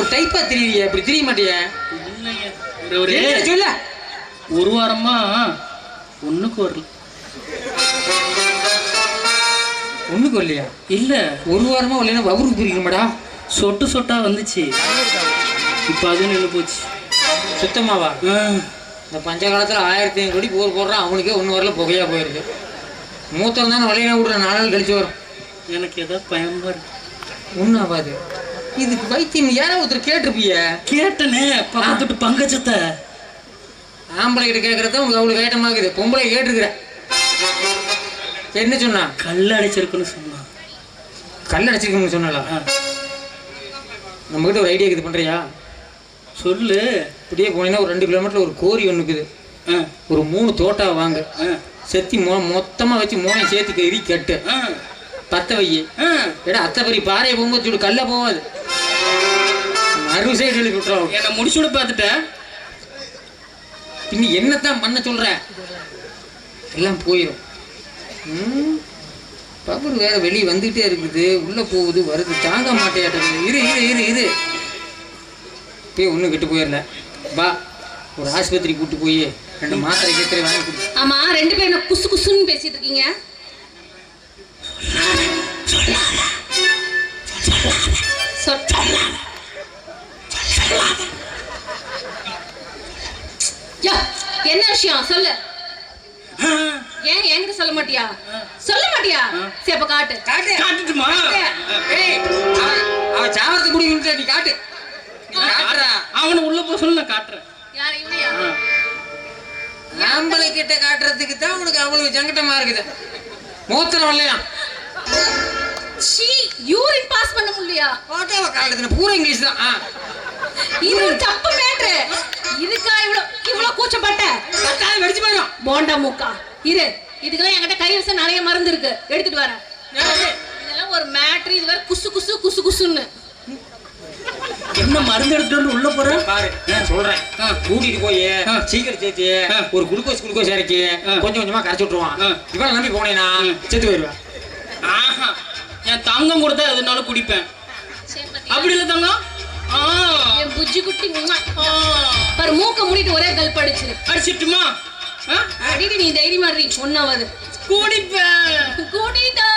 ஒரு டைப்பா திரியிறிய இப்படி திரிய மாட்டிய? ஒரு- சொல்ல? ஒரு வாரமா ஒண்ணுக்கு வரல. ஒண்ணுக்கு வரலையா? இல்ல. ஒரு வாரமா வரலைன்னா வவுருக்கு பிரிக்கணுமாடா சொட்டு சொட்டா வந்துச்சு. இப்ப அது நின்று போச்சு. சுத்தமாவா? இந்த பஞ்ச காலத்துல ஆயிரத்தி ஐநூறு கோடி போர் போடுறான் அவனுக்கே ஒன்று வரல புகையா போயிருக்கு. மூத்தம் தானே வலையினா விடுற நாலு நாள் கழிச்சு வரும். எனக்கு ஏதாவது பயமா இருக்கு. ஒன்றும் ஆகாது. இதுக்கு வைத்தியம் யாரோ ஒருத்தர் கேட்டிருப்பிய? கேட்டனே பக்கத்துட்டு பங்கஜத்தை. ஆம்பளை கிட்ட கேட்கறத உங்களுக்கு அவ்வளோ கேட்டமாக்குது பொம்பளை கேட்டிருக்கிற என்ன சொன்னா? கல் அடைச்சிருக்குன்னு சொன்னான் கல் அடைச்சிருக்கணும்னு சொன்னாலா ஆ, நம்ம கிட்ட ஒரு ஐடியா இது பண்றியா? சொல்லு. இப்படியே போனீங்கன்னா ஒரு ரெண்டு கிலோமீட்டர் ஒரு கோரி ஒன்று இருக்குது. ஒரு மூணு தோட்டா வாங்க. செத்தி மொ மொத்தமாக வச்சு மூணையும் சேர்த்து கறி கட்டு. பத்த வையே ஆ. ஏடா அத்தை பெரிய பாறையை போகும்போது சுடு கல்ல போகாது. அறுபது சைடு எழுதி விட்டுறோம். என்னை முடிச்சு விட பார்த்துட்டேன். இன்னும் என்னத்தான் பண்ண சொல்ற? எல்லாம் போயிடும் பவர் வேற வெளியே வந்துகிட்டே இருக்குது. உள்ள போகுது வருது. தாங்க மாட்டேன் இரு இரு இரு இரு. போய் ஒன்றும் கெட்டு போயிடல வா ஒரு ஆஸ்பத்திரி கூட்டு போய் ரெண்டு மாத்திரை கீத்திரை வாங்கி ஆமா ரெண்டு பேரும் என்ன குசு குசுன்னு பேசிட்டு இருக்கீங்க? சொல்- யா, என்ன விஷயம்? சொல்லு. ஏன் என்கிட்ட சொல்ல மாட்டியா? சொல்ல மாட்டியா? சரி அப்ப காட்டு. காட்டு. காட்டுட்டுமா? ஏய், அவன் அவன் சாவரத்தை குடிக்கிட்டு நீ காட்டு. அவனை உள்ள போக சொல்லி நான் காட்டுறேன். யார் இவனையா. ஆம்பளை கிட்ட காட்டுறதுக்கு தான் உனக்கு அவ்வளவு சங்கட்டமா இருக்குது. மூத்திரம் இல்லையா? சீ யூரின் பாஸ் பண்ண முடியலையா? ஓட்டேவ காலத்துல பூரா இங்கிலீஷ் தான். இது தப்பு மேட்ரு இதுக்கா இவ்வளவு இவ்வளவு கூச்சப்பட்ட? தக்காளி வெடிச்சு போயிடும் போண்டா மூக்கா. இரு இதுக்கெல்லாம் என்கிட்ட கைவசம் நிறைய மருந்து இருக்கு. எடுத்துட்டு வரேன். இதெல்லாம் ஒரு மேட்ரு இது வேற குசு குசு குசு குசுன்னு. என்ன மருந்து எடுத்துட்டு உள்ள போற? பாரு. நான் சொல்றேன். கூட்டிட்டு போய். சீக்கிரம் சேர்த்து. ஒரு குளுக்கோஸ் குளுக்கோஸ் இறக்கி. கொஞ்சம் கொஞ்சமா கரைச்சு விட்டுருவான். இவன் நம்பி போனேனா ம். செத்து போயிடுவேன். ஆஹா. என் தங்கம் கொடுத்தா எதுனாலும் குடிப்பேன்? அப்படி இல்ல தங்கம்? ஆ, என் புஜ்ஜி குட்டி. பாரு மூக்க மூடிட்டு ஒரே கல்ப் அடிச்சு அடிச்சிட்டுமா? அடிடி நீ தைரியமா மாறி ஒன்னாவது குடிப்பேன். குடிடா.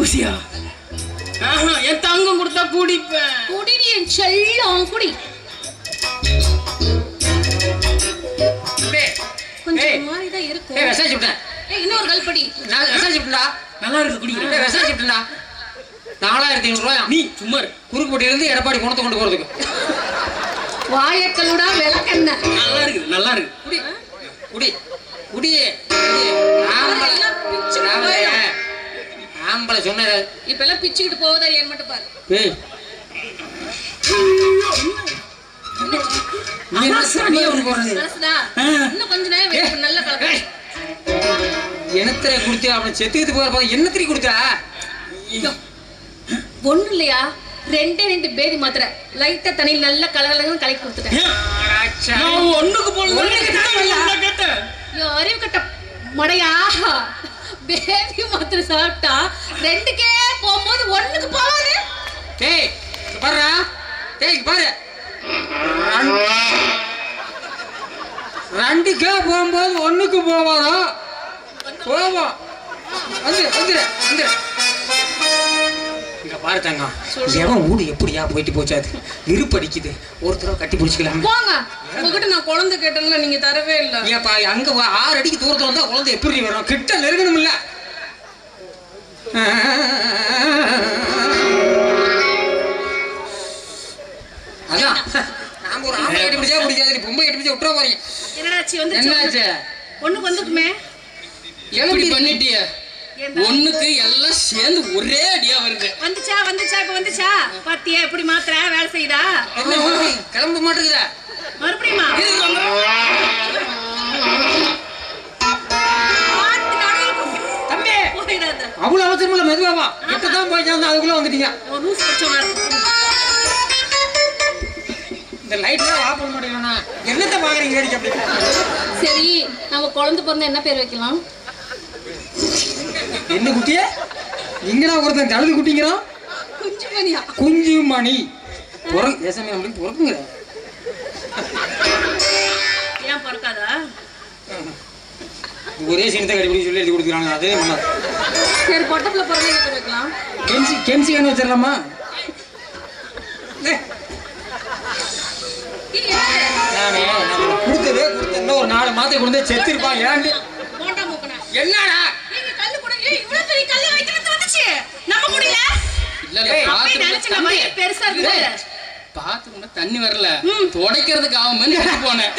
ஊசியா? ஆஹா என் தங்கம் கொடுத்தா குடிப்பேன். குடிடி என் செல்லம் குடி. கொஞ்சம் மாதிரி தான் இருக்கும். விட்டேன் ஏய், இன்னொரு கல்படி நான் விசாரிச்சு நல்லா இருக்கு குடிக்கிறேன். விசாரிச்சு விட்டேன்டா நாலாயிரத்தி ஐநூறு ரூபாய் நீ சும்மா. குறுக்குப்பட்டியிலிருந்து எடப்பாடி குணத்தை கொண்டு போறதுக்கு. வாயக்கல்லுடா விளக்கெண்ண நல்லா இருக்குது நல்லா இருக்கு. குடி. குடி. குடி. குடி. ஆம்பளை. சொன்னது. இப்ப எல்லாம் பிச்சுக்கிட்டு போவதா ஏன் மட்டும் பாரு. இன்னும் கொஞ்ச நேரம் நல்லா கலக்கு என்னத்திர குடுத்தியா? அவனை செத்துக்கிட்டு போற போது என்னத்திரி கொடுத்தா? ஒண்ணு இல்லையா? ரெண்டே ரெண்டு பேதி மாத்திரை. லைட்டா தண்ணியில் நல்லா கலகலன்னு கலக்கி கொடுத்துட்டேன். ஒண்ணுக்கு. கேட்டேன்? ஐயோ, அறிவு கட்ட மடையா? பேபி மாத்திரை சாப்பிட்டா ரெண்டுக்கே போகும்போது ஒண்ணுக்கு போவாது டேய் இங்க பாருடா. டேய் இங்க பாரு. ரெண்டு- ரெண்டுக்கே போகும்போது ஒண்ணுக்கு போவாதோ போவோம். வந்து வந்துடு வந்துடு இங்க பாரு தங்கம். எவன் ஊடு எப்படியா போயிட்டு போச்சு அது? விருப்படிக்குது ஒரு தடவை கட்டி பிடிச்சிக்கலாம். போங்க உங்ககிட்ட நான் குழந்தை கேட்டேன்ல நீங்க தரவே இல்ல. ஏப்பா அங்க வா- ஆறு அடிக்கு தூரத்துல வந்தா குழந்தை எப்படி வரும்? கிட்ட நெருங்கணும் இல்ல அதான் நாம ஒரு ஆம்பளை கட்டி பிடிச்சா பிடிக்காது. நீ பொம்பளை கட்டி பிடிச்சா விட்டுற போறீங்க. என்னடாச்சு வந்து என்னாச்சு? ஒண்ணுக்கு வந்துருக்குமே. எப்படி பண்ணிட்டிய? ஒண்ணுக்கு எல்லாம் சேர்ந்து ஒரே அடியா வருது. வந்துச்சா வந்துச்சா இப்ப வந்துச்சா? பாத்தியா எப்படி மாத்திரை வேலை செய்யுதா? கிளம்ப மாட்டேங்குதா மறுபடியுமா? அவ்வளவு அவசரம் இல்ல மெதுவாவா கிட்டதான் போய் சேர்ந்தா அதுக்குள்ள வந்துட்டீங்க. இந்த லைட்லாம் ஆஃப் பண்ண மாட்டேங்கிறா என்னத்த பாக்குறீங்க சரி நம்ம குழந்தை பிறந்தா என்ன பேர் வைக்கலாம்? என்ன குட்டியே? இங்கடா ஒருத்தன் தழுது குட்டிங்கிறான். குஞ்சு மணி புறங்க ஏசாமி நம்மளுக்கு புறக்குங்க ஏன் பிறக்காதா? ஒரே சீனத்தை கடிபிடி சொல்லி எழுதி கொடுக்குறாங்க அதே பண்ணாது சரி பொட்டப்புல பிறந்த பேர் வைக்கலாம். கென்சி கென்சியான்னு வச்சிடலாமா? கொடுத்ததே கொடுத்த இன்னும் ஒரு நாலு மாதம் கொண்டு வந்து செத்துருப்பான் மூக்கனா? என்னடா நீங்க கல்லு கூட ஏய் இவ்வளவு பெரிய கல்லு வைக்கிறது வந்துச்சு. நம்ம முடியல? இல்ல இல்ல நினைச்சேன் தண்ணி. வயிறு பெருசா இருக்குது பாத்ரூம்ல தண்ணி வரல. துடைக்கிறதுக்கு ஆகும்னு எடுத்து போனேன்.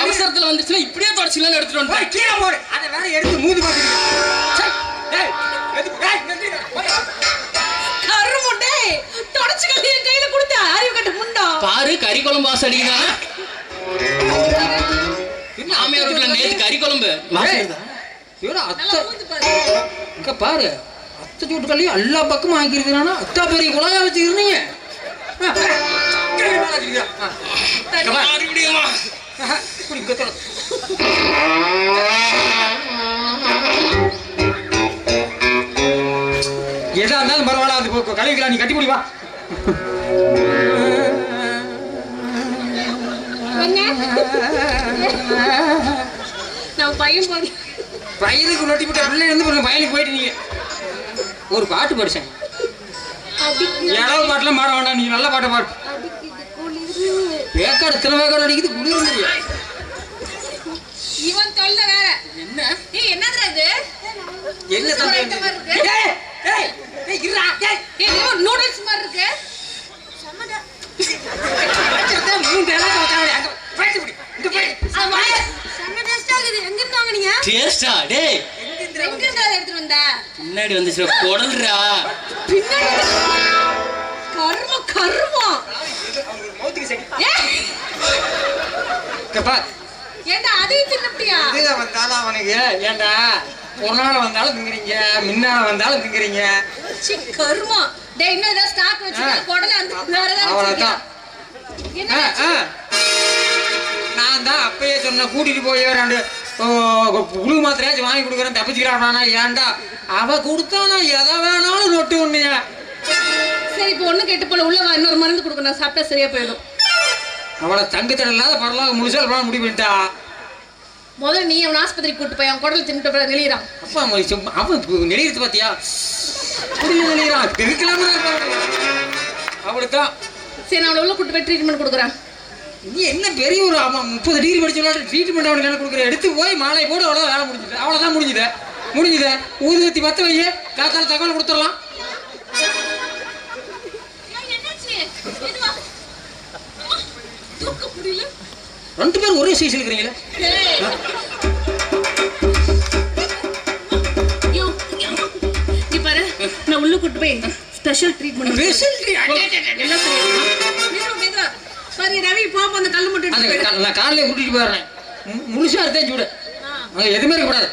அவசரத்துல வந்துச்சுன்னா இப்படியே தொடச்சிக்கலாம்னு எடுத்துட்டு வந்துட்டேன். கீழே போடு. அதை வேற எடுத்து மூதி கருமுண்டே தொடச்சு கல்லு என் கையில கொடுத்த அறிவு கட்ட முண்டா. பாரு கறி குழம்பு வாசம் அடிக்குதானா மாமியார் வீட்டுல நேத்து கறி குழம்பு. வாசம் நல்லா அத்தை இங்க பாரு. அத்தை சூட்டுக்கள்லையும் எல்லா பக்கமும் ஆக்கியிருக்கிறானா அத்தா பெரிய குழாயா வச்சுக்கிறீங்க? எதா இருந்தாலும் பரவாயில்ல அது கழுவிக்கலாம். நீ கட்டி வா. நம்ம பையன் போது பையனுக்கு நொட்டி விட்ட பிள்ளை இருந்து பிறகு பையனுக்கு போயிட்டு நீங்க. ஒரு பாட்டு படிச்சேன் இளவு பாட்டுலாம் பாட வேண்டாம் நீ நல்ல பாட்டை பாட்டு வேக்காடு வேக்காடு அடிக்குது குளிர் இவன் தொல்ல வேற. என்ன? இது? என்ன புதுசா ஒரு item மாதிரி இருக்கு. ஏய், ஏய், ஏய், இருடா, ஏய். ஏய் இது ஒரு நூடுல்ஸ் மாதிரி இருக்கு வச்சிருந்தா மூணு dialogue வச்சாலே, அங்க போயிட்டு இப்படி, இங்க போய். அது வாய செம்ம டேஸ்டா இருக்குது எங்க இருந்து வாங்குனீங்க டேஸ்டா டேய். எடுத்துட்டு வந்த? பின்னாடி வந்துச்சு குடல்றா பின்னாடி கருமம் கருமம். ஏண்டா அதையும் தின்னப்படியா? இதுல வந்தாலும் அவனுக்கு. ஏன்டா ஒரு நாள் வந்தாலும் திங்குறீங்க. முன்னால வந்தாலும் திங்குறீங்க. சி கருமம். டேய் இன்னும் ஏதாவது ஸ்டாக் வச்சிருக்க குடல அந்த வேற ஏதாவது. நான் தான் அப்பயே சொன்ன கூட்டிட்டு போய் ரெண்டு புழு மாத்திரையாச்சும் வாங்கி கொடுக்குறேன் தப்பிச்சுக்கிறானா ஏன்டா அவ கொடுத்தா நான் எதை வேணாலும் நொட்டு ஒண்ணுங்க சரி இப்போ ஒண்ணு கெட்டு போல. உள்ள இன்னொரு மருந்து கொடுக்க நான் சாப்பிட்டா சரியா போயிடும். அவளை தங்குத்தடம் இல்லாத பரவாயில்ல முழுசால் பண்ண முடிவு பண்ணிட்டா? முதல்ல நீ அவன் ஆஸ்பத்திரிக்கு கூட்டு போய் அவன் குடல் தின்னுட்டு வெளியிறான் அப்பா அவன் நெளிகிறது பாத்தியா? புரியல நெளிகிறான் திருக்கலாம அப்படித்தான் சரி நான் அவளை உள்ள கூட்டு போய் ட்ரீட்மெண்ட் கொடுக்குறேன். நீ என்ன பெரிய ஒரு அவன் முப்பது டிகிரி படிச்சவளோட ட்ரீட்மெண்ட் அவனுக்கு என்ன கொடுக்குற? எடுத்து போய் மாலை போடு அவ்வளோ வேலை முடிஞ்சுது. அவ்வளோதான் முடிஞ்சுது. முடிஞ்சுது. ஊதுவத்தி பத்த வைய. காத்தால தகவல் கொடுத்துடலாம். ரெண்டு பேரும் ஒரே சைஸ் இருக்கிறீங்களே? நான் உள்ள கூட்டு போய் ஸ்பெஷல் ட்ரீட்மெண்ட் Special treat- ரவி போப்ப அந்த கல்லு மட்டும் நான் காலையில கூட்டிட்டு போயிடுறேன். முழுசா இருந்தேன் சூடு எதுவுமே இருக்கக்கூடாது.